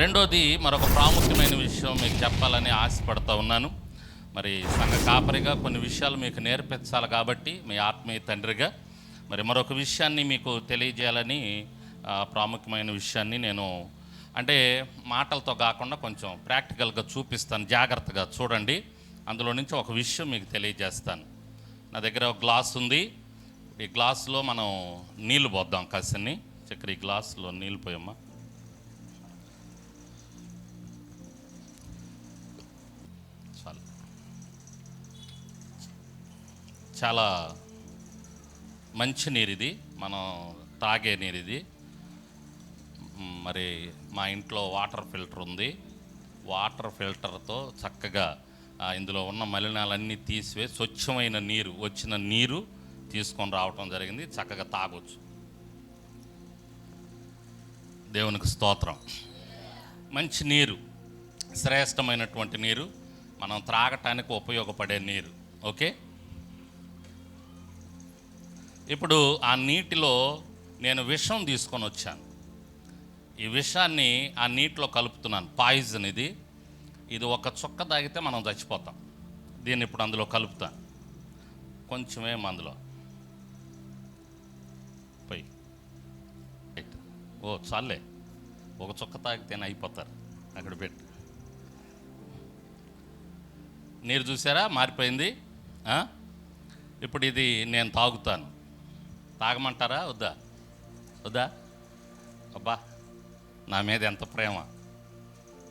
రెండోది మరొక ప్రాముఖ్యమైన విషయం మీకు చెప్పాలని ఆశపడుతూ ఉన్నాను. మరి సంఘ కాపరిగా కొన్ని విషయాలు మీకు నేర్పించాలి కాబట్టి మీ ఆత్మీయ తండ్రిగా మరి మరొక విషయాన్ని మీకు తెలియజేయాలని ప్రాముఖ్యమైన విషయాన్ని నేను అంటే మాటలతో కాకుండా కొంచెం ప్రాక్టికల్గా చూపిస్తాను. జాగ్రత్తగా చూడండి. అందులో నుంచి ఒక విషయం మీకు తెలియజేస్తాను. నా దగ్గర ఒక గ్లాస్ ఉంది. ఈ గ్లాసులో మనం నీళ్ళు పోద్దాం కసిని. చక్కెర ఈ గ్లాసులో నీళ్ళు పోయమ్మా. చాలా మంచి నీరు ఇది మనం తాగే నీరు ఇది మరి మా ఇంట్లో వాటర్ ఫిల్టర్ ఉంది. వాటర్ ఫిల్టర్తో చక్కగా ఇందులో ఉన్న మలినాలన్నీ తీసివే స్వచ్ఛమైన నీరు వచ్చిన నీరు తీసుకొని రావటం జరిగింది. చక్కగా తాగొచ్చు. దేవునికి స్తోత్రం. మంచి నీరు శ్రేష్టమైనటువంటి నీరు మనం త్రాగటానికి ఉపయోగపడే నీరు. ఓకే? ఇప్పుడు ఆ నీటిలో నేను విషం తీసుకొని వచ్చాను. ఈ విషాన్ని ఆ నీటిలో కలుపుతున్నాను. పాయిజన్ ఇది. ఇది ఒక చుక్క తాగితే మనం చచ్చిపోతాం. దీన్ని ఇప్పుడు అందులో కలుపుతాను. కొంచెమే అందులో. పోయి. ఓ చాలే ఒక చుక్క తాగితేనే అయిపోతారు. అక్కడ పెట్టు. నీరు చూసారా? మారిపోయింది. ఇప్పుడు ఇది నేను తాగుతాను. తాగమంటారా? వద్దా? వద్దా? అబ్బా నా మీద ఎంత ప్రేమ.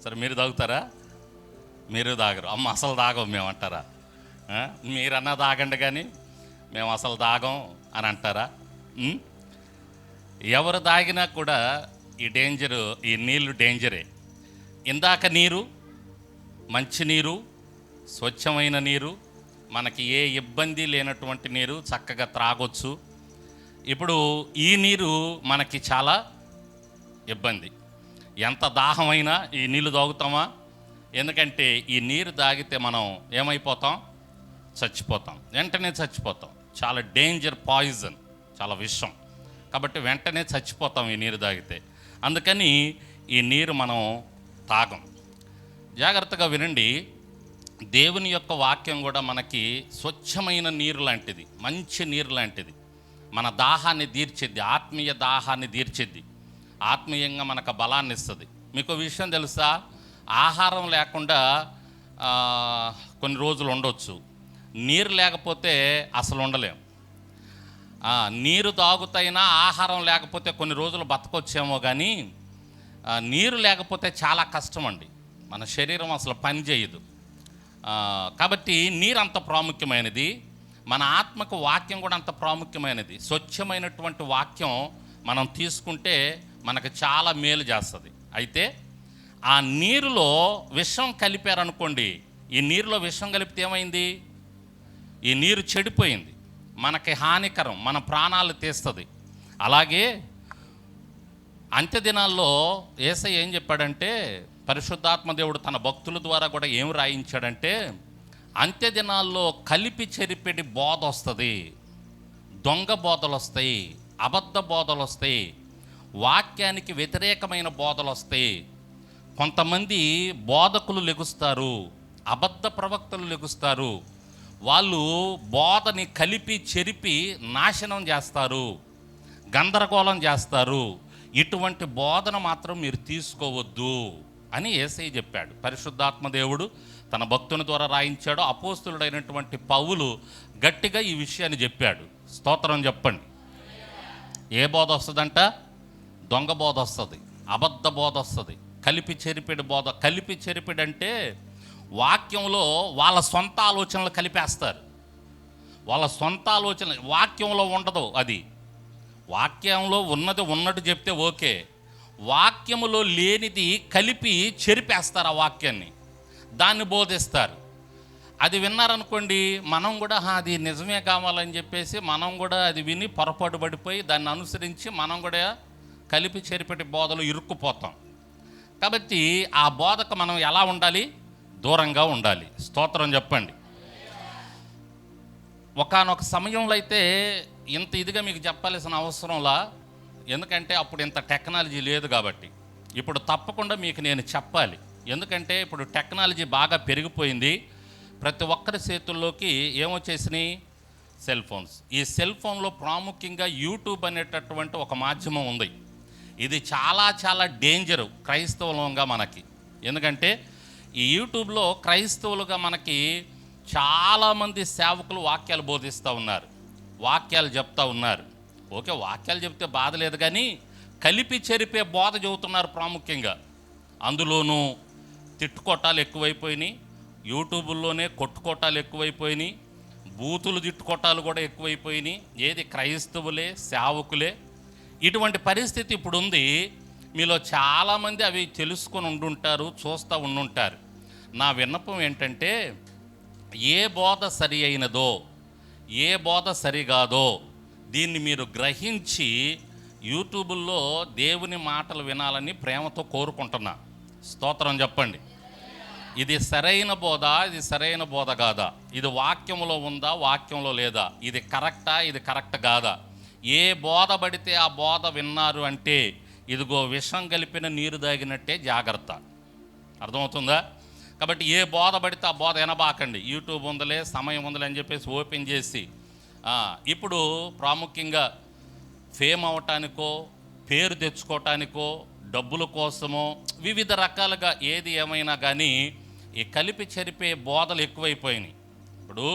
సరే మీరు తాగుతారా? మీరు తాగరు. అమ్మ అసలు తాగం మేము అంటారా మీరన్నా తాగండి కానీ మేము అసలు తాగం అని అంటారా? ఎవరు తాగినా కూడా ఈ డేంజరు ఈ నీళ్ళు డేంజరే. ఇందాక నీరు మంచి నీరు స్వచ్ఛమైన నీరు మనకి ఏ ఇబ్బంది లేనటువంటి నీరు చక్కగా త్రాగొచ్చు. ఇప్పుడు ఈ నీరు మనకి చాలా ఇబ్బంది. ఎంత దాహమైనా ఈ నీళ్ళు తాగుతామా? ఎందుకంటే ఈ నీరు తాగితే మనం ఏమైపోతాం? చచ్చిపోతాం. వెంటనే చచ్చిపోతాం. చాలా డేంజర్ పాయిజన్ చాలా విషం. కాబట్టి వెంటనే చచ్చిపోతాం ఈ నీరు తాగితే. అందుకని ఈ నీరు మనం తాగం. జాగ్రత్తగా వినండి. దేవుని యొక్క వాక్యం కూడా మనకి స్వచ్ఛమైన నీరు లాంటిది మంచి నీరు లాంటిది. మన దాహాన్ని తీర్చిద్ది ఆత్మీయ దాహాన్ని తీర్చిద్ది. ఆత్మీయంగా మనకు బలాన్ని ఇస్తుంది. మీకు విషయం తెలుసా? ఆహారం లేకుండా కొన్ని రోజులు ఉండొచ్చు. నీరు లేకపోతే అసలు ఉండలేం. నీరు తాగుతైనా ఆహారం లేకపోతే కొన్ని రోజులు బతకొచ్చేమో కానీ నీరు లేకపోతే చాలా కష్టం అండి. మన శరీరం అసలు పని చేయదు. కాబట్టి నీరు అంత ప్రాముఖ్యమైనది. మన ఆత్మకు వాక్యం కూడా అంత ప్రాముఖ్యమైనది. స్వచ్ఛమైనటువంటి వాక్యం మనం తీసుకుంటే మనకు చాలా మేలు చేస్తుంది. అయితే ఆ నీరులో విషం కలిపారనుకోండి ఈ నీరులో విషం కలిపితే ఏమైంది? ఈ నీరు చెడిపోయింది. మనకి హానికరం మన ప్రాణాలు తీస్తుంది. అలాగే అంత్య దినాల్లో ఏసై ఏం చెప్పాడంటే పరిశుద్ధాత్మ దేవుడు తన భక్తుల ద్వారా కూడా ఏం రాయించాడంటే అంత్య దినాల్లో కలిపి చెరిపెడి బోధ వస్తుంది దొంగ బోధలు వస్తాయి అబద్ధ బోధలు వస్తాయి వాక్యానికి వ్యతిరేకమైన బోధలు వస్తాయి కొంతమంది బోధకులు లెగుస్తారు అబద్ధ ప్రవక్తలు లెగుస్తారు. వాళ్ళు బోధని కలిపి చెరిపి నాశనం చేస్తారు గందరగోళం చేస్తారు. ఇటువంటి బోధన మాత్రం మీరు తీసుకోవద్దు అని ఏసై చెప్పాడు. పరిశుద్ధాత్మ దేవుడు తన భక్తుని ద్వారా రాయించాడు అపోస్తులుడైనటువంటి పౌలు గట్టిగా ఈ విషయాన్ని చెప్పాడు. స్తోత్రం చెప్పండి. ఏ బోధ వస్తుందంట? దొంగ బోధ వస్తుంది. అబద్ధ బోధ వస్తుంది. కలిపి చెరిపిడి బోధ. కలిపి చెరిపిడి అంటే వాక్యంలో వాళ్ళ సొంత ఆలోచనలు కలిపేస్తారు. వాళ్ళ సొంత ఆలోచన వాక్యంలో ఉండదు అది. వాక్యంలో ఉన్నది ఉన్నట్టు చెప్తే ఓకే. వాక్యములో లేనిది కలిపి చెరిపేస్తారు ఆ వాక్యాన్ని. దాన్ని బోధిస్తారు. అది విన్నారనుకోండి మనం కూడా అది నిజమే కావాలని చెప్పేసి మనం కూడా అది విని పొరపాటు పడిపోయి దాన్ని అనుసరించి మనం కూడా కలిపి చెరిపెట్టి బోధలు ఇరుక్కుపోతాం. కాబట్టి ఆ బోధకు మనం ఎలా ఉండాలి? దూరంగా ఉండాలి. స్తోత్రం చెప్పండి. ఒకానొక సమయంలో అయితే ఇంత ఇదిగా మీకు చెప్పాల్సిన అవసరంలా ఎందుకంటే అప్పుడు ఇంత టెక్నాలజీ లేదు కాబట్టి. ఇప్పుడు తప్పకుండా మీకు నేను చెప్పాలి. ఎందుకంటే ఇప్పుడు టెక్నాలజీ బాగా పెరిగిపోయింది. ప్రతి ఒక్కరి చేతుల్లోకి ఏమొచ్చేసినాయి? Cell phones. ఈ సెల్ ఫోన్లో ప్రాముఖ్యంగా యూట్యూబ్ అనేటటువంటి ఒక మాధ్యమం ఉంది. ఇది చాలా చాలా డేంజరు క్రైస్తవులంగా మనకి. ఎందుకంటే ఈ యూట్యూబ్లో క్రైస్తవులుగా మనకి చాలామంది సేవకులు వాక్యాలు బోధిస్తూ ఉన్నారు. వాక్యాలు చెప్తా ఉన్నారు. ఓకే వాక్యాలు చెప్తే బాధ లేదు కానీ కలిపి చెరిపే బోధ చెబుతున్నారు ప్రాముఖ్యంగా. అందులోనూ తిట్టుకోటాలు ఎక్కువైపోయినాయి. యూట్యూబ్లోనే కొట్టుకోటాలు ఎక్కువైపోయినాయి. బూతులు తిట్టుకోటాలు కూడా ఎక్కువైపోయినాయి. ఏది క్రైస్తవులే సేవకులే. ఇటువంటి పరిస్థితి ఇప్పుడు ఉంది మీలో చాలామంది అవి తెలుసుకొని ఉండుంటారు చూస్తూ ఉండుంటారు. నా విన్నపం ఏంటంటే ఏ బోధ సరి అయినదో ఏ బోధ సరికాదో దీన్ని మీరు గ్రహించి యూట్యూబుల్లో దేవుని మాటలు వినాలని ప్రేమతో కోరుకుంటున్నా. స్తోత్రం చెప్పండి. ఇది సరైన బోధ ఇది సరైన బోధ కాదా? ఇది వాక్యంలో ఉందా వాక్యంలో లేదా? ఇది కరెక్టా ఇది కరెక్ట్ కాదా? ఏ బోధ పడితే ఆ బోధ విన్నారు అంటే ఇదిగో విషం కలిపిన నీరు తాగినట్టే జాగ్రత్త. అర్థమవుతుందా? కాబట్టి ఏ బోధ పడితే ఆ బోధ వినబాకండి. యూట్యూబ్ ఉందలే సమయం ఉందలే అని చెప్పేసి ఓపెన్ చేసి ఇప్పుడు ప్రాముఖ్యంగా ఫేమ్ అవటానికో పేరు తెచ్చుకోవటానికో డబ్బుల కోసమో వివిధ రకాలుగా ఏది ఏమైనా కానీ ఈ కలిపి చెరిపే బోధలు ఎక్కువైపోయినాయి. ఇప్పుడు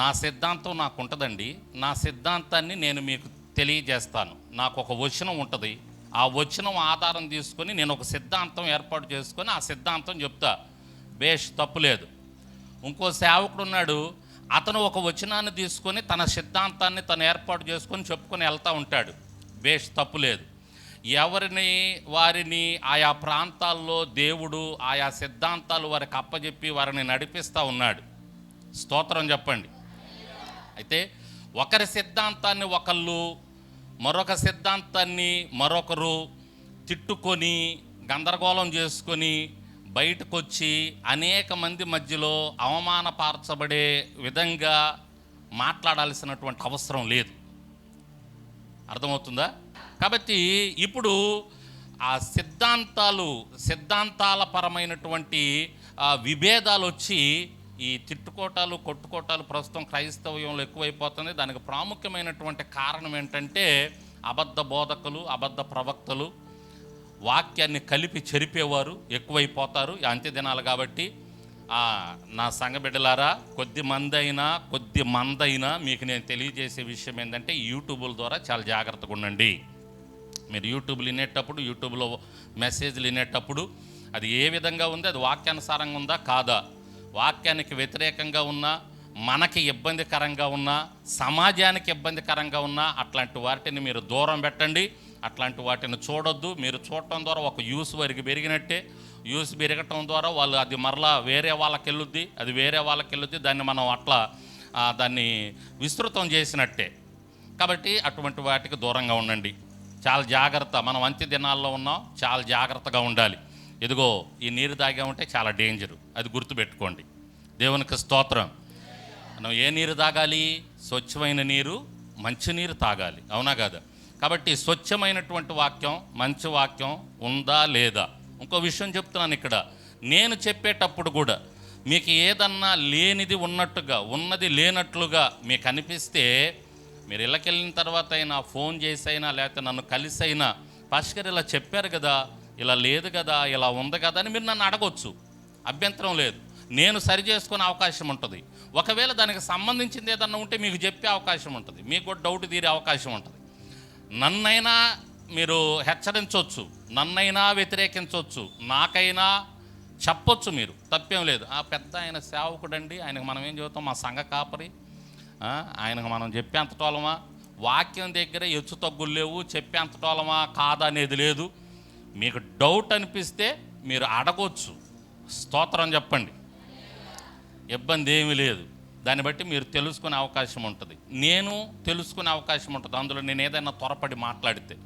నా సిద్ధాంతం నాకు ఉంటుందండి నా సిద్ధాంతాన్ని నేను మీకు తెలియజేస్తాను. నాకు ఒక వచనం ఉంటుంది. ఆ వచనం ఆధారం తీసుకొని నేను ఒక సిద్ధాంతం ఏర్పాటు చేసుకొని ఆ సిద్ధాంతం చెప్తా. బేష్ తప్పులేదు ఇంకో సేవకుడు ఉన్నాడు. అతను ఒక వచనాన్ని తీసుకొని తన సిద్ధాంతాన్ని తను ఏర్పాటు చేసుకొని చెప్పుకొని వెళ్తూ ఉంటాడు. బేష్ తప్పులేదు ఎవరిని వారిని ఆయా ప్రాంతాల్లో దేవుడు ఆయా సిద్ధాంతాలు వారికి అప్పజెప్పి వారిని నడిపిస్తూ ఉన్నాడు. స్తోత్రం చెప్పండి. అయితే ఒకరి సిద్ధాంతాన్ని ఒకళ్ళు మరొక సిద్ధాంతాన్ని మరొకరు తిట్టుకొని గందరగోళం చేసుకొని బయటకు వచ్చి అనేక మంది మధ్యలో అవమానపరచబడే విధంగా మాట్లాడాల్సినటువంటి అవసరం లేదు. అర్థమవుతుందా? కాబట్టి ఇప్పుడు ఆ సిద్ధాంతాలు సిద్ధాంతాల పరమైనటువంటి విభేదాలు వచ్చి ఈ తిట్టుకోటాలు కొట్టుకోటాలు ప్రస్తుతం క్రైస్తవ్యంలో ఎక్కువైపోతుంది దానికి ప్రాముఖ్యమైనటువంటి కారణం ఏంటంటే అబద్ధ బోధకులు అబద్ధ ప్రవక్తలు వాక్యాన్ని కలిపి చెరిపేవారు ఎక్కువైపోతారు. ఈ అంత్య దినాలు కాబట్టి నా సంగబిడ్డలారా కొద్ది మంది అయినా కొద్ది మందైనా మీకు నేను తెలియజేసే విషయం ఏంటంటే యూట్యూబుల ద్వారా చాలా జాగ్రత్తగా ఉండండి. మీరు యూట్యూబ్లు వినేటప్పుడు యూట్యూబ్లో మెసేజ్లు వినేటప్పుడు అది ఏ విధంగా ఉంది అది వాక్యానుసారంగా ఉందా కాదా? వాక్యానికి వ్యతిరేకంగా ఉన్నా మనకి ఇబ్బందికరంగా ఉన్నా సమాజానికి ఇబ్బందికరంగా ఉన్నా అట్లాంటి వాటిని మీరు దూరం పెట్టండి. అట్లాంటి వాటిని చూడొద్దు. మీరు చూడటం ద్వారా ఒక యూస్ వారికి పెరిగినట్టే. యూస్ పెరగటం ద్వారా వాళ్ళు అది మరలా వేరే వాళ్ళకి వెళ్ళుద్ది అది వేరే వాళ్ళకి వెళ్ళుద్ది దాన్ని మనం అట్లా దాన్ని విస్తృతం చేసినట్టే. కాబట్టి అటువంటి వాటికి దూరంగా ఉండండి. చాలా జాగ్రత్త. మనం అంత్య దినాల్లో ఉన్నాం చాలా జాగ్రత్తగా ఉండాలి. ఇదిగో ఈ నీరు తాగామంటే చాలా డేంజరు. అది గుర్తుపెట్టుకోండి. దేవునికి స్తోత్రం. మనం ఏ నీరు తాగాలి? స్వచ్ఛమైన నీరు మంచి నీరు తాగాలి. అవునా కదా? కాబట్టి స్వచ్ఛమైనటువంటి వాక్యం మంచి వాక్యం ఉందా లేదా? ఇంకో విషయం చెప్తున్నాను ఇక్కడ. నేను చెప్పేటప్పుడు కూడా మీకు ఏదన్నా లేనిది ఉన్నట్టుగా ఉన్నది లేనట్లుగా మీకు అనిపిస్తే మీరు ఇళ్ళకి వెళ్ళిన తర్వాత అయినా ఫోన్ చేసి అయినా లేకపోతే నన్ను కలిసి అయినా పాస్కర్ గారు ఇలా చెప్పారు కదా ఇలా లేదు కదా ఇలా ఉంది కదా అని మీరు నన్ను అడగొచ్చు. అభ్యంతరం లేదు. నేను సరి చేసుకునే అవకాశం ఉంటుంది. ఒకవేళ దానికి సంబంధించింది ఏదన్నా ఉంటే మీకు చెప్పే అవకాశం ఉంటుంది. మీకు కూడా డౌట్ తీరే అవకాశం ఉంటుంది. నన్నైనా మీరు హెచ్చరించవచ్చు నన్నైనా వ్యతిరేకించవచ్చు నాకైనా చెప్పొచ్చు మీరు. తప్పేం లేదు. ఆ పెద్ద ఆయన సేవకుడండి. ఆయనకు మనం ఏం చెబుతాం? మా సంఘ కాపరి. ఆయనకు మనం చెప్పేంత టోలమా? వాక్యం దగ్గర హెచ్చు తగ్గులు లేవు చెప్పేంత టోలమా? కాదా అనేది లేదు. మీకు డౌట్ అనిపిస్తే మీరు అడగొచ్చు. స్తోత్రం చెప్పండి. ఇబ్బంది ఏమీ లేదు. దాన్ని బట్టి మీరు తెలుసుకునే అవకాశం ఉంటుంది. నేను తెలుసుకునే అవకాశం ఉంటుంది. అందులో నేను ఏదైనా త్వరపడి మాట్లాడితే.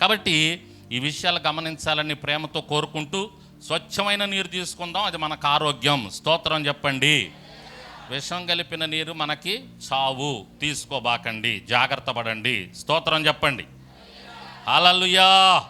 కాబట్టి ఈ విషయాలు గమనించాలని ప్రేమతో కోరుకుంటూ స్వచ్ఛమైన నీరు తీసుకుందాం. అది మనకు ఆరోగ్యం. స్తోత్రం చెప్పండి. విషం కలిపిన నీరు మనకి చావు. తీసుకోబాకండి. జాగ్రత్త పడండి. స్తోత్రం చెప్పండి. అలలుయా